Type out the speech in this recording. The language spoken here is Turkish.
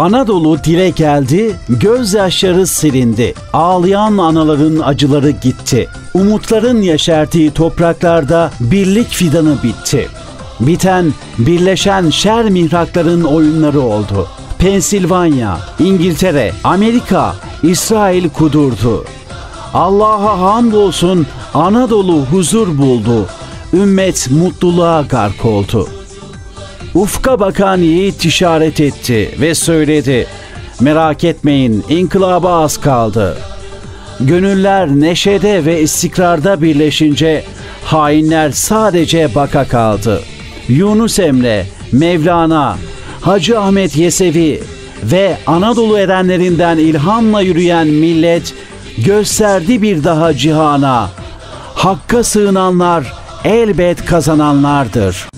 Anadolu dile geldi, gözyaşları silindi. Ağlayan anaların acıları gitti. Umutların yeşerdiği topraklarda birlik fidanı bitti. Biten, birleşen şer mihrakların oyunları oldu. Pensilvanya, İngiltere, Amerika, İsrail kudurdu. Allah'a hamdolsun Anadolu huzur buldu. Ümmet mutluluğa gark oldu. Ufka bakan yiğit işaret etti ve söyledi. Merak etmeyin inkılaba az kaldı. Gönüller neşede ve istikrarda birleşince hainler sadece baka kaldı. Yunus Emre, Mevlana, Hacı Ahmet Yesevi ve Anadolu erenlerinden ilhamla yürüyen millet gösterdi bir daha cihana. Hakka sığınanlar elbet kazananlardır.''